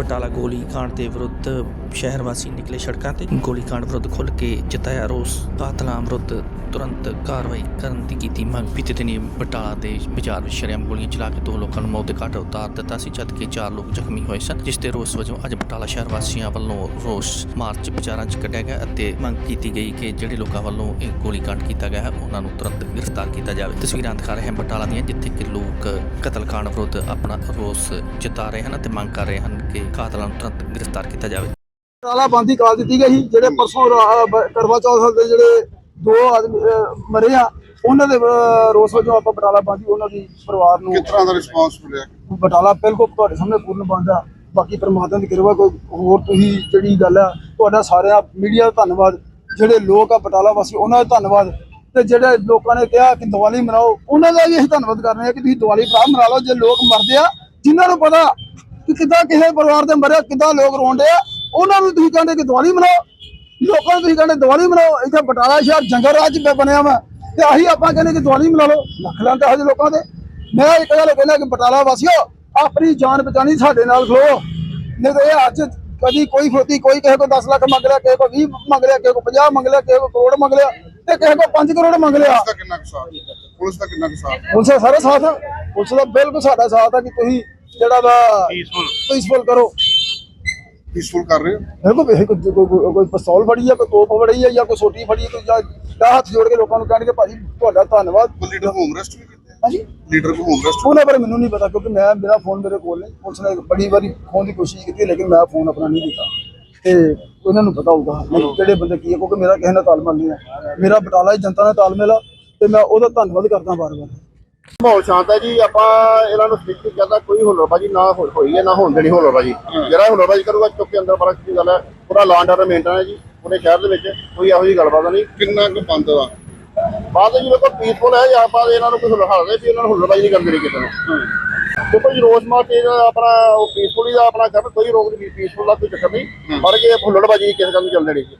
ਬਟਾਲਾ ਗੋਲੀ ਕਾਂਡ ਦੇ ਵਿਰੁੱਧ ਸ਼ਹਿਰ ਵਾਸੀ ਨਿਕਲੇ ਸੜਕਾਂ ਤੇ। ਗੋਲੀ ਕਾਂਡ ਵਿਰੁੱਧ ਖੁੱਲ ਕੇ ਜਤਾਇਆ ਰੋਸ। ਕਾਤਲਾਂ ਵਿਰੁੱਧ ਤੁਰੰਤ ਕਾਰਵਾਈ ਕਰਨ ਦੀ ਕੀਤੀ ਮੰਗ। ਬੀਤੇ ਦਿਨੀ ਬਟਾਲਾ ਦੇ ਬਾਜ਼ਾਰ ਵਿੱਚ ਸ਼ਰਮ ਗੋਲੀਆਂ ਚਲਾ ਕੇ ਦੋ ਲੋਕਾਂ ਨੂੰ ਮੌਤ ਦੇ ਘਾਟ ਉਤਾਰ ਦਿੱਤਾ ਸੀ ਜਦਕਿ ਚਾਰ ਲੋਕ ਜ਼ਖਮੀ ਹੋਏ ਸਨ, ਜਿਸ ਦੇ ਰੋਸ ਵਜੋਂ ਅੱਜ ਬਟਾਲਾ ਸ਼ਹਿਰ ਵਾਸੀਆਂ ਵੱਲੋਂ ਰੋਸ ਮਾਰਚ ਬਾਜ਼ਾਰਾਂ 'ਚ ਕੱਢਿਆ ਗਿਆ ਅਤੇ ਮੰਗ ਕੀਤੀ ਗਈ ਕਿ ਜਿਹੜੇ ਲੋਕਾਂ ਵੱਲੋਂ ਇਹ ਗੋਲੀ ਕਾਂਡ ਕੀਤਾ ਗਿਆ ਹੈ, ਉਹਨਾਂ ਨੂੰ ਤੁਰੰਤ ਗ੍ਰਿਫਤਾਰ ਕੀਤਾ ਜਾਵੇ। ਤਸਵੀਰਾਂ ਦਿਖਾ ਰਹੇ ਹਾਂ ਬਟਾਲਾ ਦੀਆਂ, ਜਿੱਥੇ ਕਿ ਲੋਕ ਕਤਲकांड ਵਿਰੁੱਧ ਆਪਣਾ ਰੋਸ ਜਤਾ ਰਹੇ ਹਨ ਅਤੇ ਮੰਗ ਕਰ ਰਹੇ ਹਨ ਕਿ ਕਾਤਲਾਂ ਨੂੰ ਤੁਰੰਤ ਗ੍ਰਿਫਤਾਰ ਕੀਤਾ ਜਾਵੇ। ਤਾਲਾ ਬੰਦੀ ਕਾਲ ਦਿੱਤੀ ਗਈ ਸੀ ਜਿਹੜੇ ਪਰਸੋਂ ਕਰਵਾ ਚੌਥ ਦੇ ਜਿਹੜੇ ਦੋ ਆਦਮੀ ਮਰੇ ਆ ਉਹਨਾਂ ਦੇ ਰੋਸ ਵਜੋਂ ਆਪਾਂ ਬਟਾਲਾ ਬੰਦੀ ਉਹਨਾਂ ਦੀ ਪਰਿਵਾਰ ਨੂੰ ਕਿਸ ਤਰ੍ਹਾਂ ਦਾ ਰਿਸਪਾਂਸ ਮਿਲਿਆ? ਬਟਾਲਾ ਬਿਲਕੁਲ ਤੁਹਾਡੇ ਸਾਹਮਣੇ ਪੂਰਨ ਬੰਦ ਆ। ਬਾਕੀ ਪਰਮਾਤਮਾ ਦੀ ਕਿਰਪਾ ਕੋਈ ਹੋਰ ਤੁਸੀਂ ਜਿਹੜੀ ਗੱਲ ਆ ਤੁਹਾਡਾ ਸਾਰਿਆਂ ਮੀਡੀਆ ਦਾ ਧੰਨਵਾਦ। ਜਿਹੜੇ ਲੋਕ ਆ ਬਟਾਲਾ ਵਾਸੀ ਉਹਨਾਂ ਦਾ ਧੰਨਵਾਦ। ਤੇ ਜਿਹੜੇ ਲੋਕਾਂ ਨੇ ਕਿਹਾ ਕਿ ਦੀਵਾਲੀ ਮਨਾਓ ਉਹਨਾਂ ਦਾ ਵੀ ਅਸੀਂ ਧੰਨਵਾਦ ਕਰ ਰਹੇ ਹਾਂ ਕਿ ਤੁਸੀਂ ਦੀਵਾਲੀ ਭਰਾ ਮਨਾ ਲਓ। ਜੇ ਲੋਕ ਮਰਦੇ ਆ ਜਿਨ੍ਹਾਂ ਨੂੰ ਪਤਾ ਕਿ ਕਿੱਦਾਂ ਕਿਸੇ ਪਰਿਵਾਰ ਦੇ ਮਰਿਆ ਕਿੱਦਾਂ ਲੋਕ ਰੋਂਦੇ ਆ? ਉਹਨਾਂ ਨੂੰ ਤੁਸੀਂ ਕਹਿੰਦੇ ਕਿ ਦੀਵਾਲੀ ਮਨਾਓ ਲੋਕਾਂ ਨੂੰ ਤੁਸੀਂ ਕਹਿੰਦੇ ਦੀਵਾਲੀ ਮਨਾਓ ਇੱਥੇ ਬਟਾਲਾ ਸ਼ਹਿਰ ਜੰਗਲ ਰਾਜ ਬਣਿਆ ਵਾ। ਤੇ ਆਹੀ ਆਪਾਂ ਕਹਿੰਦੇ ਕਿ ਦੀਵਾਲੀ ਮਨਾ ਲਓ ਲੱਖ ਲਾਂ ਤੇ ਹਜੇ ਲੋਕਾਂ ਦੇ। ਮੈਂ ਇੱਕ ਗੱਲ ਕਹਿੰਦਾ ਕਿ ਬਟਾਲਾ ਵਾਸੀਓ ਆਪਣੀ ਜਾਨ ਬਚਾਣੀ ਸਾਡੇ ਨਾਲ ਖਲੋ। ਨਹੀਂ ਤਾਂ ਇਹ ਅੱਜ ਕਦੀ ਕੋਈ ਫੋਤੀ ਕੋਈ ਕਿਸੇ ਕੋ 10 ਲੱਖ ਮੰਗ ਲਿਆ ਕਿਸੇ ਕੋ 20 ਮੰਗ ਲਿਆ ਕਿਸੇ ਕੋ 50 ਮੰਗ ਲਿਆ ਕਿਸੇ ਕੋ ਕਰੋੜ ਮੰਗ ਲਿਆ ਤੇ ਕਿਸੇ ਕੋ 5 ਕਰੋੜ ਮੰਗ ਲਿਆ। ਪੁਲਿਸ ਦਾ ਕਿੰਨਾ ਸਾਥ? ਪੁਲਿਸ ਦਾ ਕਿੰਨਾ ਸਾਥ? ਪੁਲਿਸ ਦਾ ਸਾਰਾ ਸਾਥ ਪੁਲਿਸ ਦਾ ਬਿਲਕੁਲ ਸਾਡਾ ਸਾਥ ਆ ਕਿ ਤੁਸੀਂ ਜਿਹੜਾ ਵਾ ਪੀਸਫੁਲ ਕਰੋ। ਪੀਸਫੁਲ ਕਰ ਰਹੇ ਹੋ? ਦੇਖੋ ਕੋਈ ਕੋਈ- ਕੋਈ ਪਿਸਤੌਲ ਫੜੀ ਆ ਕੋਈ ਤੋਪ ਫੜੀ ਆ ਜਾਂ ਕੋਈ ਸੋਟੀ ਫੜੀ ਆ ਕੋਈ ਜਾਂ ਜਾਂ ਹੱਥ ਜੋੜ ਕੇ ਲੋਕਾਂ ਨੂੰ ਕਹਿਣਗੇ ਭਾਜੀ ਤੁਹਾਡਾ ਧੰਨਵਾਦ। ਲੀਡਰ ਹੋਮ ਰੈਸਟ ਵੀ ਕੀਤੇ ਹਾਂਜੀ। ਲੀਡਰ ਕੋ ਹੋਮ ਰੈਸਟ ਉਹਨਾਂ ਬਾਰੇ ਮੈਨੂੰ ਨਹੀਂ ਪਤਾ ਕਿਉਂਕਿ ਮੈਂ ਮੇਰਾ ਫੋਨ ਮੇਰੇ ਕੋਲ ਨਹੀਂ ਪੁਲਿਸ ਨੇ ਬੜੀ ਵਾਰੀ ਖੋਣ ਦੀ ਕੋਸ਼ਿਸ਼ ਕੀਤੀ ਲੇਕਿਨ ਮੈਂ ਫੋਨ ਆਪਣਾ ਨਹੀਂ ਦਿੱਤਾ ਤੇ ਉਹਨਾਂ ਨੂੰ ਪਤਾ ਹੋਊਗਾ ਵੀ ਕਿਹੜੇ ਬੰਦੇ ਕੀ ਹੈ ਕਿਉਂਕਿ ਮੇਰਾ ਕਿਸੇ ਨਾਲ ਤਾਲਮੇਲ ਨਹੀਂ ਹੈ। ਮੇਰਾ ਬਟਾਲਾ ਦੀ ਜਨਤਾ ਨਾਲ ਤਾਲਮੇਲ ਆ ਤੇ ਮੈਂ ਉਹਦਾ ਧੰਨਵਾਦ ਕਰਦਾ ਵਾਰ-ਵਾਰ। ਮਾਹੌਲ ਸ਼ਾਂਤ ਹੈ ਜੀ ਆਪਾਂ ਇਹਨਾਂ ਨੂੰ ਸਪੀਕ ਕਰਦਾ ਕੋਈ ਹੁਲੜਬਾਜੀ ਨਾ ਹੋਈ ਹੈ ਨਾ ਹੋਣ ਦੇਣੀ ਹੁਲੜਬਾਜੀ ਜਿਹੜਾ ਹੁਲੜਬਾਜੀ ਕਰੂਗਾ ਚੁੱਕ ਕੇ ਅੰਦਰ ਬੜਾ ਕੀ ਗੱਲ ਹੈ ਪੂਰਾ ਲਾਂਡ ਆਰਡਰ ਮੇਨਟੇਨ ਹੈ ਜੀ ਪੂਰੇ ਸ਼ਹਿਰ ਦੇ ਵਿੱਚ ਕੋਈ ਇਹੋ ਜਿਹੀ ਗੱਲਬਾਤ ਨਹੀਂ। ਕਿੰਨਾ ਕੁ ਬੰਦ ਆ ਬਾਅਦ ਵਿੱਚ ਦੇਖੋ ਪੀਸਫੁਲ ਹੈ ਜਾਂ ਬਾਅਦ ਇਹਨਾਂ ਨੂੰ ਕੋਈ ਹੁਲੜਾਦੇ ਵੀ ਇਹਨਾਂ ਨੂੰ ਹੁਲੜਬਾਜੀ ਨਹੀਂ ਕਰਦੇ ਰਹੀ ਕਿਸੇ ਨੂੰ। ਦੇਖੋ ਜੀ ਰੋਜ਼ ਮਾਰਚ ਇਹ ਆਪਣਾ ਉਹ ਪੀਸਫੁਲੀ ਦਾ ਆਪਣਾ ਕਰਨ ਕੋਈ ਰੋਕ ਨਹੀਂ ਪੀਸਫੁਲ ਦਾ ਕੋਈ ਚੱਕਰ ਨਹੀਂ। ਪਰ ਕਿ ਹੁਲੜਬਾਜੀ ਕਿਸੇ ਕੰਮ ਚੱਲ ਦੇਣੀ ਜੀ